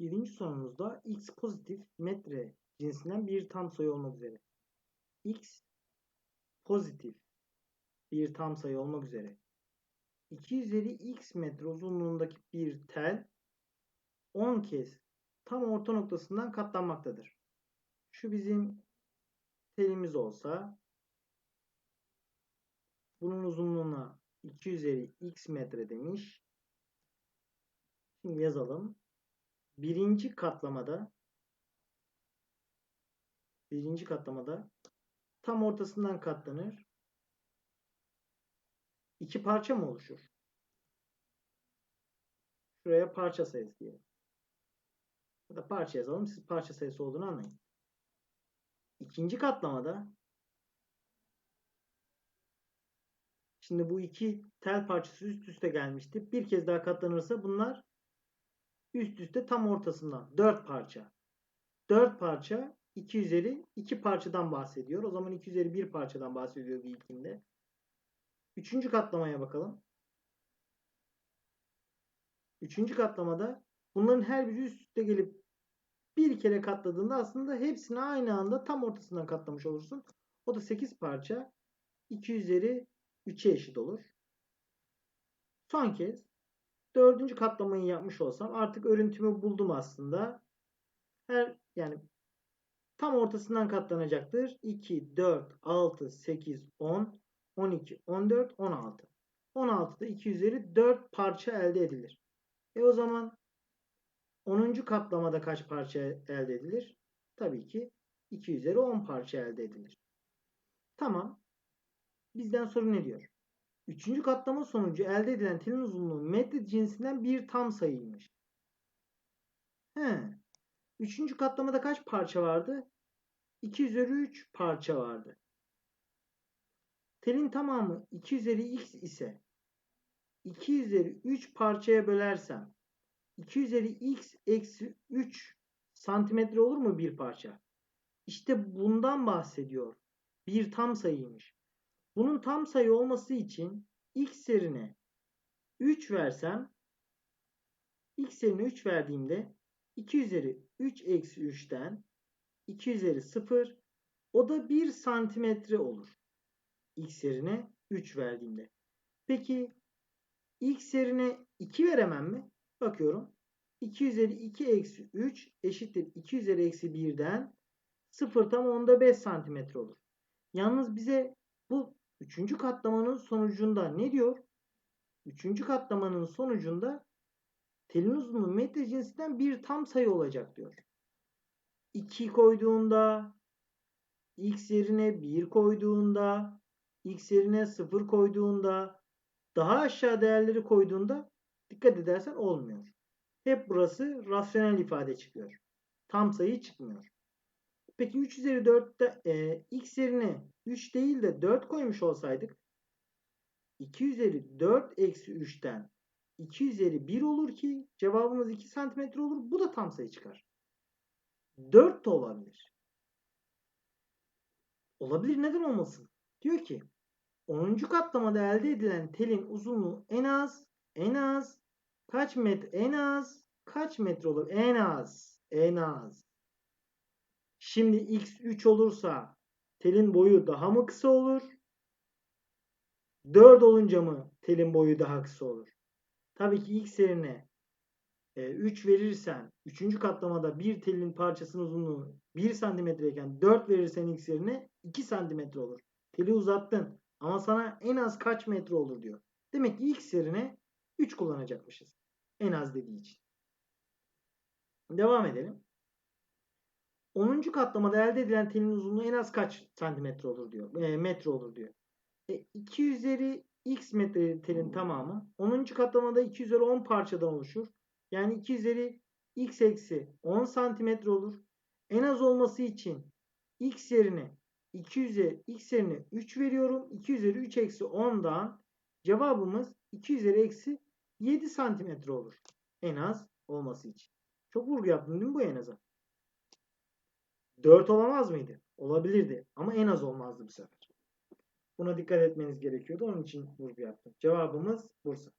Birinci sorumuzda x pozitif metre cinsinden bir tam sayı olmak üzere. x pozitif bir tam sayı olmak üzere. 2 üzeri x metre uzunluğundaki bir tel 10 kez tam orta noktasından katlanmaktadır. Şu bizim telimiz olsa bunun uzunluğuna 2 üzeri x metre demiş. Şimdi yazalım birinci katlamada birinci katlamada tam ortasından katlanır. İki parça mı oluşur? Şuraya parça sayısı diyelim. Ya da parça yazalım. Siz parça sayısı olduğunu anlayın. İkinci katlamada Şimdi bu iki tel parçası üst üste gelmişti. Bir kez daha katlanırsa bunlar üst üste tam ortasından 4 parça. 4 parça 2 üzeri 2 parçadan bahsediyor. O zaman 2 üzeri 1 parçadan bahsediyor bir ilkinde. Üçüncü katlamaya bakalım. Üçüncü katlamada bunların her biri üst üste gelip bir kere katladığında aslında hepsini aynı anda tam ortasından katlamış olursun. O da 8 parça 2 üzeri 3'e eşit olur. Son kez dördüncü katlamayı yapmış olsam artık örüntümü buldum aslında. Her yani tam ortasından katlanacaktır. 2, 4, 6, 8, 10, 12, 14, 16. 16'da 2 üzeri 4 parça elde edilir. E o zaman 10. katlamada kaç parça elde edilir? Tabii ki 2 üzeri 10 parça elde edilir. Tamam. Bizden soru ne diyor? Üçüncü katlama sonucu elde edilen telin uzunluğu metre cinsinden bir tam sayıymış. He. Üçüncü katlamada kaç parça vardı? 2 üzeri 3 parça vardı. Telin tamamı 2 üzeri x ise 2 üzeri 3 parçaya bölersem 2 üzeri x eksi 3 santimetre olur mu bir parça? İşte bundan bahsediyor. Bir tam sayıymış. Bunun tam sayı olması için x yerine 3 versem x yerine 3 verdiğimde 2 üzeri 3 eksi 3'ten 2 üzeri 0 o da 1 santimetre olur. x yerine 3 verdiğimde. Peki x yerine 2 veremem mi? Bakıyorum. 2 üzeri 2 eksi 3 eşittir 2 üzeri eksi 1'den 0 tam onda 5 santimetre olur. Yalnız bize bu Üçüncü katlamanın sonucunda ne diyor? Üçüncü katlamanın sonucunda telin uzunluğu metre cinsinden bir tam sayı olacak diyor. 2 koyduğunda x yerine 1 koyduğunda x yerine 0 koyduğunda daha aşağı değerleri koyduğunda dikkat edersen olmuyor. Hep burası rasyonel ifade çıkıyor. Tam sayı çıkmıyor. Peki 3 üzeri 4'te e, x yerine 3 değil de 4 koymuş olsaydık 2 üzeri 4 eksi 3'ten 2 üzeri 1 olur ki cevabımız 2 santimetre olur. Bu da tam sayı çıkar. 4 de olabilir. Olabilir neden olmasın? Diyor ki 10. katlamada elde edilen telin uzunluğu en az en az kaç metre en az kaç metre olur? En az en az Şimdi x 3 olursa telin boyu daha mı kısa olur? 4 olunca mı telin boyu daha kısa olur? Tabii ki x yerine 3 e, verirsen 3. katlamada bir telin parçasının uzunluğu 1 cm iken 4 verirsen x yerine 2 cm olur. Teli uzattın ama sana en az kaç metre olur diyor. Demek ki x yerine 3 kullanacakmışız. En az dediği için. Devam edelim. 10. katlamada elde edilen telin uzunluğu en az kaç santimetre olur diyor. E, metre olur diyor. E, 2 üzeri x metre telin tamamı 10. katlamada 2 üzeri 10 parçadan oluşur. Yani 2 üzeri x eksi 10 santimetre olur. En az olması için x yerine 2 üzeri x yerine 3 veriyorum. 2 üzeri 3 eksi 10'dan cevabımız 2 üzeri eksi 7 santimetre olur. En az olması için. Çok vurgu yaptım değil mi bu en aza? 4 olamaz mıydı? Olabilirdi ama en az olmazdı bu sefer. Buna dikkat etmeniz gerekiyordu. Onun için vurgu yaptım. Cevabımız Bursa.